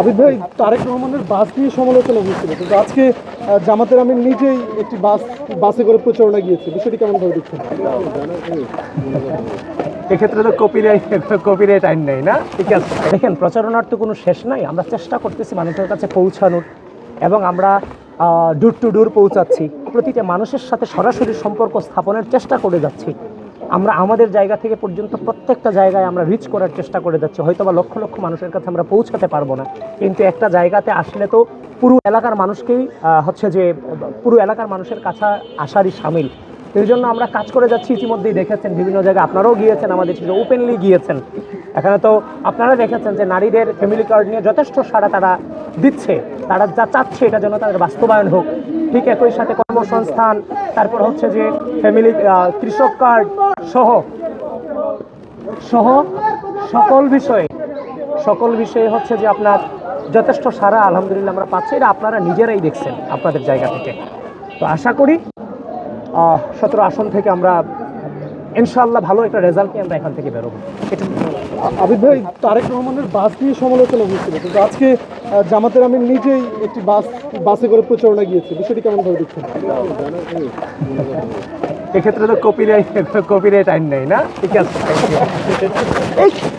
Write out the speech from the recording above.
আবিদ ভাই তারেক রহমানের বাস নিয়ে সমালোচনা হয়েছিল কিন্তু আজকে জামাতের আমি নিজেই একটি বাস বাসে করে প্রচারণা গিয়েছি। বিষয়টি কেমন ভাবে দেখছেন? এক্ষেত্রে তো কপিরাইট কপিরাইট আইন নেই না? ঠিক আছে। দেখেন প্রচারণার তো কোনো শেষ নাই। আমরা চেষ্টা করতেছি মানুষের কাছে পৌঁছানোর এবং আমরা ডোর টু ডোর পৌঁছাচ্ছি। প্রতিটা মানুষের সাথে সরাসরি সম্পর্ক স্থাপনের চেষ্টা করে যাচ্ছি। আমরা আমাদের জায়গা থেকে পর্যন্ত প্রত্যেকটা জায়গায় আমরা রিচ করার চেষ্টা করে যাচ্ছি। হয়তো বা লক্ষ লক্ষ মানুষের কাছে আমরা পৌঁছাতে পারব না। কিন্তু একটা জায়গাতে আসলে তো পুরো এলাকার মানুষকেই হচ্ছে যে, পুরো এলাকার মানুষের কাছে আসারই সামিল। এই জন্য আমরা কাজ করে যাচ্ছি। ইতিমধ্যেই দেখেছেন, বিভিন্ন জায়গায় আপনারাও গিয়েছেন, আমাদের সাথে ওপেনলি গিয়েছেন। এখানে তো আপনারা দেখেছেন যে, নারীদের ফ্যামিলি কার্ড নিয়ে যথেষ্ট সাড়া তারা দিচ্ছে। তারা যা চাচ্ছে এটা যেন তাদের বাস্তবায়ন হোক। ঠিক একই সাথে কর্মসংস্থান, তারপর হচ্ছে যে ফ্যামিলি কৃষক কার্ড সহ সহ সকল বিষয়ে সকল বিষয়ে হচ্ছে যে আপনার যথেষ্ট সারা আলহামদুলিল্লাহ আমরা পাচ্ছি। এটা আপনারা নিজেরাই দেখছেন আপনাদের জায়গা থেকে। তো আশা করি সতেরো আসন থেকে আমরা ইনশাআল্লাহ ভালো একটা রেজাল্ট নিয়ে আমরা এখান থেকে বেরোবো। এটা আবিদ ভাই তারেক রহমানের বাস নিয়ে সমালোচনা হয়েছিল কিন্তু আজকে জামাতের আমি নিজেই একটি বাস বাসে করে প্রচারণা গিয়েছি। বিষয়টি কেমন ভাবে দেখছেন? এক্ষেত্রে তো কপিরাইট কপিরাইট আইন নেই না? ঠিক আছে।